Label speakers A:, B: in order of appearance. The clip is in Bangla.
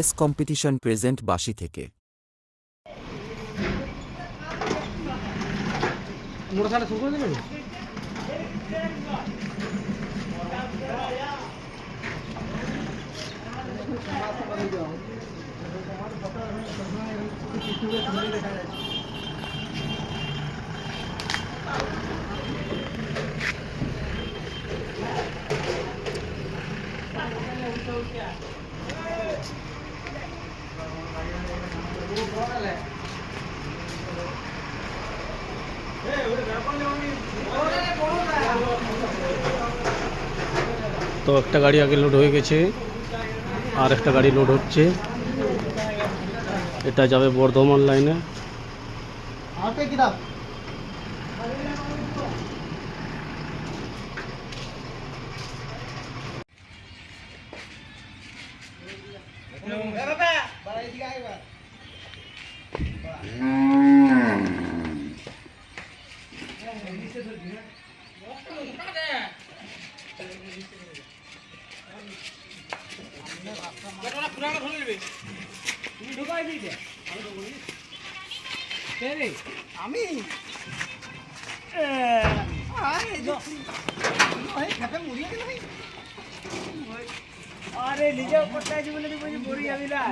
A: এস কম্পিটিশন প্রেজেন্ট বাসি থেকে।
B: মোটরসাইকেল তো একটা গাড়ি আগে লোড হয়ে গেছে, আর একটা গাড়ি লোড হচ্ছে। এটা যাবে বর্ধমান লাইনে
C: আমি আরে নিজে করতে আছি বলে বড়ি যাবি না।